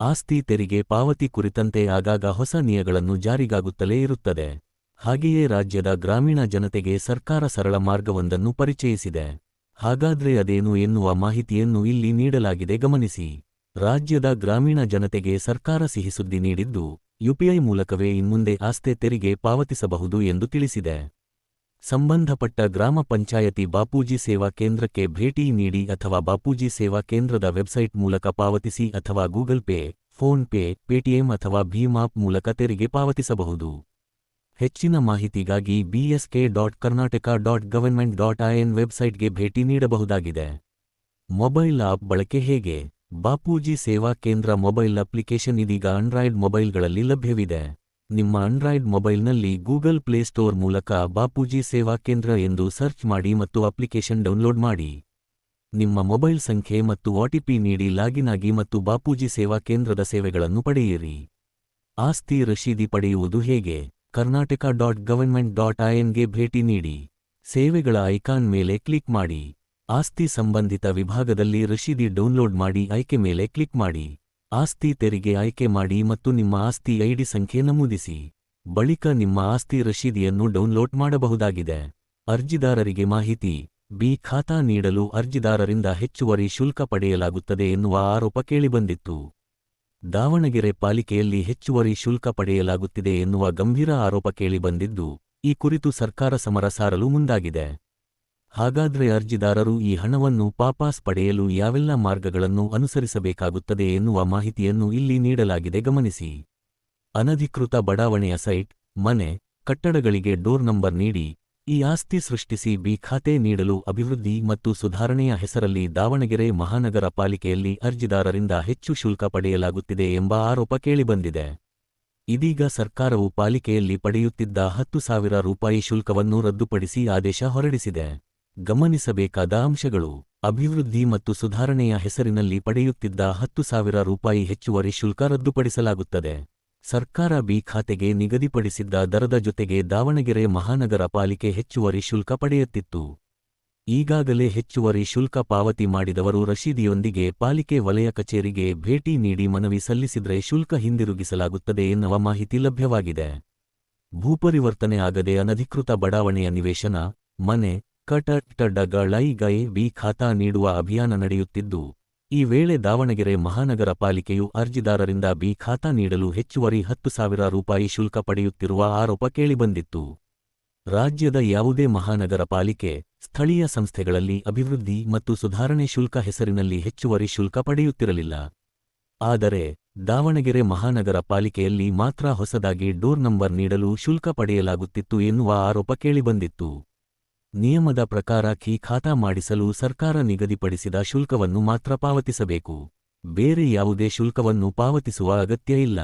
ಆಸ್ತಿ ತೆರಿಗೆ ಪಾವತಿ ಕುರಿತಂತೆ ಆಗಾಗ ಹೊಸ ನಿಯಗಳನ್ನು ಜಾರಿಗಾಗುತ್ತಲೇ ಇರುತ್ತದೆ. ಹಾಗೆಯೇ ರಾಜ್ಯದ ಗ್ರಾಮೀಣ ಜನತೆಗೆ ಸರ್ಕಾರ ಸರಳ ಮಾರ್ಗವೊಂದನ್ನು ಪರಿಚಯಿಸಿದೆ. ಹಾಗಾದ್ರೆ ಅದೇನು ಎನ್ನುವ ಮಾಹಿತಿಯನ್ನು ಇಲ್ಲಿ ನೀಡಲಾಗಿದೆ ಗಮನಿಸಿ. ರಾಜ್ಯದ ಗ್ರಾಮೀಣ ಜನತೆಗೆ ಸರ್ಕಾರ ಸಿಹಿಸುದ್ದಿ ನೀಡಿದ್ದು, ಯುಪಿಐ ಮೂಲಕವೇ ಇನ್ಮುಂದೆ ಆಸ್ತಿ ತೆರಿಗೆ ಪಾವತಿಸಬಹುದು ಎಂದು ತಿಳಿಸಿದೆ. ಸಂಬಂಧಪಟ್ಟ ಗ್ರಾಮ ಪಂಚಾಯತಿ ಬಾಪೂಜಿ ಸೇವಾ ಕೇಂದ್ರಕ್ಕೆ ಭೇಟಿ ನೀಡಿ ಅಥವಾ ಬಾಪೂಜಿ ಸೇವಾ ಕೇಂದ್ರದ ವೆಬ್ಸೈಟ್ ಮೂಲಕ ಪಾವತಿಸಿ ಅಥವಾ Google Pay, PhonePe, Paytm ಅಥವಾ ಭೀಮ್ ಆಪ್ ಮೂಲಕ ತೆರಿಗೆ ಪಾವತಿಸಬಹುದು. ಹೆಚ್ಚಿನ ಮಾಹಿತಿಗಾಗಿ BSK dot Karnataka dot government dot IN ವೆಬ್ಸೈಟ್ಗೆ ಭೇಟಿ ನೀಡಬಹುದಾಗಿದೆ. ಮೊಬೈಲ್ ಆಪ್ ಬಳಕೆ ಹೇಗೆ? ಬಾಪೂಜಿ ಸೇವಾ ಕೇಂದ್ರ ಮೊಬೈಲ್ ಅಪ್ಲಿಕೇಶನ್ ಇದೀಗ ಆಂಡ್ರಾಯ್ಡ್ ಮೊಬೈಲ್ಗಳಲ್ಲಿ ಲಭ್ಯವಿದೆ. ನಿಮ್ಮ ಆಂಡ್ರಾಯ್ಡ್ ಮೊಬೈಲ್ನಲ್ಲಿ ಗೂಗಲ್ ಪ್ಲೇ ಸ್ಟೋರ್ ಮೂಲಕ ಬಾಪೂಜಿ ಸೇವಾ ಕೇಂದ್ರ ಎಂದು ಸರ್ಚ್ ಮಾಡಿ ಮತ್ತು ಅಪ್ಲಿಕೇಶನ್ ಡೌನ್ಲೋಡ್ ಮಾಡಿ. ನಿಮ್ಮ ಮೊಬೈಲ್ ಸಂಖ್ಯೆ ಮತ್ತು ಒಟಿಪಿ ನೀಡಿ ಲಾಗಿನ್ ಆಗಿ ಮತ್ತು ಬಾಪೂಜಿ ಸೇವಾ ಕೇಂದ್ರದ ಸೇವೆಗಳನ್ನು ಪಡೆಯಿರಿ. ಆಸ್ತಿ ರಶೀದಿ ಪಡೆಯುವುದು ಹೇಗೆ? ಕರ್ನಾಟಕ ಡಾಟ್ ಗವರ್ಮೆಂಟ್ ಡಾಟ್ ಐಎನ್ಗೆ ಭೇಟಿ ನೀಡಿ. ಸೇವೆಗಳ ಐಕಾನ್ ಮೇಲೆ ಕ್ಲಿಕ್ ಮಾಡಿ. ಆಸ್ತಿ ಸಂಬಂಧಿತ ವಿಭಾಗದಲ್ಲಿ ರಶೀದಿ ಡೌನ್ಲೋಡ್ ಮಾಡಿ, ಆಯ್ಕೆ ಮೇಲೆ ಕ್ಲಿಕ್ ಮಾಡಿ. ಆಸ್ತಿ ತೆರಿಗೆ ಆಯ್ಕೆ ಮಾಡಿ ಮತ್ತು ನಿಮ್ಮ ಆಸ್ತಿ ಐಡಿ ಸಂಖ್ಯೆ ನಮೂದಿಸಿ. ಬಳಿಕ ನಿಮ್ಮ ಆಸ್ತಿ ರಶೀದಿಯನ್ನು ಡೌನ್ಲೋಡ್ ಮಾಡಬಹುದಾಗಿದೆ. ಅರ್ಜಿದಾರರಿಗೆ ಮಾಹಿತಿ, ಬಿ ಖಾತಾ ನೀಡಲು ಅರ್ಜಿದಾರರಿಂದ ಹೆಚ್ಚುವರಿ ಶುಲ್ಕ ಪಡೆಯಲಾಗುತ್ತದೆ ಎನ್ನುವ ಆರೋಪ ಕೇಳಿಬಂದಿತ್ತು. ದಾವಣಗೆರೆ ಪಾಲಿಕೆಯಲ್ಲಿ ಹೆಚ್ಚುವರಿ ಶುಲ್ಕ ಪಡೆಯಲಾಗುತ್ತಿದೆ ಎನ್ನುವ ಗಂಭೀರ ಆರೋಪ ಕೇಳಿಬಂದಿದ್ದು, ಈ ಕುರಿತು ಸರ್ಕಾರ ಸಮರ ಸಾರಲು ಮುಂದಾಗಿದೆ. ಹಾಗಾದ್ರೆ ಅರ್ಜಿದಾರರು ಈ ಹಣವನ್ನು ಪಾಪಾಸ್ ಪಡೆಯಲು ಯಾವೆಲ್ಲ ಮಾರ್ಗಗಳನ್ನು ಅನುಸರಿಸಬೇಕಾಗುತ್ತದೆ ಎನ್ನುವ ಮಾಹಿತಿಯನ್ನು ಇಲ್ಲಿ ನೀಡಲಾಗಿದೆ. ಗಮನಿಸಿ. ಅನಧಿಕೃತ ಬಡಾವಣೆಯ ಸೈಟ್, ಮನೆ, ಕಟ್ಟಡಗಳಿಗೆ ಡೋರ್ ನಂಬರ್ ನೀಡಿ, ಈ ಆಸ್ತಿ ಸೃಷ್ಟಿಸಿ ಬಿ ಖಾತೆ ನೀಡಲು ಅಭಿವೃದ್ಧಿ ಮತ್ತು ಸುಧಾರಣೆಯ ಹೆಸರಲ್ಲಿ ದಾವಣಗೆರೆ ಮಹಾನಗರ ಪಾಲಿಕೆಯಲ್ಲಿ ಅರ್ಜಿದಾರರಿಂದ ಹೆಚ್ಚು ಶುಲ್ಕ ಪಡೆಯಲಾಗುತ್ತಿದೆ ಎಂಬ ಆರೋಪ ಕೇಳಿಬಂದಿದೆ. ಇದೀಗ ಸರ್ಕಾರವು ಪಾಲಿಕೆಯಲ್ಲಿ ಪಡೆಯುತ್ತಿದ್ದ ಹತ್ತು ಸಾವಿರ ರೂಪಾಯಿ ಶುಲ್ಕವನ್ನು ರದ್ದುಪಡಿಸಿ ಆದೇಶ ಹೊರಡಿಸಿದೆ. ಗಮನಿಸಬೇಕಾದ ಅಂಶಗಳು. ಅಭಿವೃದ್ಧಿ ಮತ್ತು ಸುಧಾರಣೆಯ ಹೆಸರಿನಲ್ಲಿ ಪಡೆಯುತ್ತಿದ್ದ ಹತ್ತು ಸಾವಿರ ರೂಪಾಯಿ ಹೆಚ್ಚುವರಿ ಶುಲ್ಕ ರದ್ದುಪಡಿಸಲಾಗುತ್ತದೆ. ಸರ್ಕಾರ ಬಿ ಖಾತೆಗೆ ನಿಗದಿಪಡಿಸಿದ್ದ ದರದ ಜೊತೆಗೆ ದಾವಣಗೆರೆ ಮಹಾನಗರ ಪಾಲಿಕೆ ಹೆಚ್ಚುವರಿ ಶುಲ್ಕ ಪಡೆಯುತ್ತಿತ್ತು. ಈಗಾಗಲೇ ಹೆಚ್ಚುವರಿ ಶುಲ್ಕ ಪಾವತಿ ಮಾಡಿದವರು ರಶೀದಿಯೊಂದಿಗೆ ಪಾಲಿಕೆ ವಲಯ ಕಚೇರಿಗೆ ಭೇಟಿ ನೀಡಿ ಮನವಿ ಸಲ್ಲಿಸಿದರೆ ಶುಲ್ಕ ಹಿಂದಿರುಗಿಸಲಾಗುತ್ತದೆ ಎನ್ನುವ ಮಾಹಿತಿ ಲಭ್ಯವಾಗಿದೆ. ಭೂಪರಿವರ್ತನೆ ಆಗದೆ ಅನಧಿಕೃತ ಬಡಾವಣೆಯ ನಿವೇಶನ, ಮನೆ ಕಟ್ಟಡಗಳೈಗೈ ಬಿ ಖಾತಾ ನೀಡುವ ಅಭಿಯಾನ ನಡೆಯುತ್ತಿದ್ದು, ಈ ವೇಳೆ ದಾವಣಗೆರೆ ಮಹಾನಗರ ಪಾಲಿಕೆಯು ಅರ್ಜಿದಾರರಿಂದ ಬಿ ಖಾತಾ ನೀಡಲು ಹೆಚ್ಚುವರಿ ಹತ್ತು ಸಾವಿರ ರೂಪಾಯಿ ಶುಲ್ಕ ಪಡೆಯುತ್ತಿರುವ ಆರೋಪ ಕೇಳಿಬಂದಿತ್ತು. ರಾಜ್ಯದ ಯಾವುದೇ ಮಹಾನಗರ ಪಾಲಿಕೆ, ಸ್ಥಳೀಯ ಸಂಸ್ಥೆಗಳಲ್ಲಿ ಅಭಿವೃದ್ಧಿ ಮತ್ತು ಸುಧಾರಣೆ ಶುಲ್ಕ ಹೆಸರಿನಲ್ಲಿ ಹೆಚ್ಚುವರಿ ಶುಲ್ಕ ಪಡೆಯುತ್ತಿರಲಿಲ್ಲ. ಆದರೆ, ದಾವಣಗೆರೆ ಮಹಾನಗರ ಪಾಲಿಕೆಯಲ್ಲಿ ಮಾತ್ರ ಹೊಸದಾಗಿ ಡೋರ್ ನಂಬರ್ ನೀಡಲು ಶುಲ್ಕ ಪಡೆಯಲಾಗುತ್ತಿತ್ತು ಎನ್ನುವ ಆರೋಪ ಕೇಳಿಬಂದಿತ್ತು. ನಿಯಮದ ಪ್ರಕಾರ ಕಿ ಖಾತಾ ಮಾಡಿಸಲು ಸರ್ಕಾರ ನಿಗದಿಪಡಿಸಿದ ಶುಲ್ಕವನ್ನು ಮಾತ್ರ ಪಾವತಿಸಬೇಕು. ಬೇರೆ ಯಾವುದೇ ಶುಲ್ಕವನ್ನು ಪಾವತಿಸುವ ಅಗತ್ಯ ಇಲ್ಲ.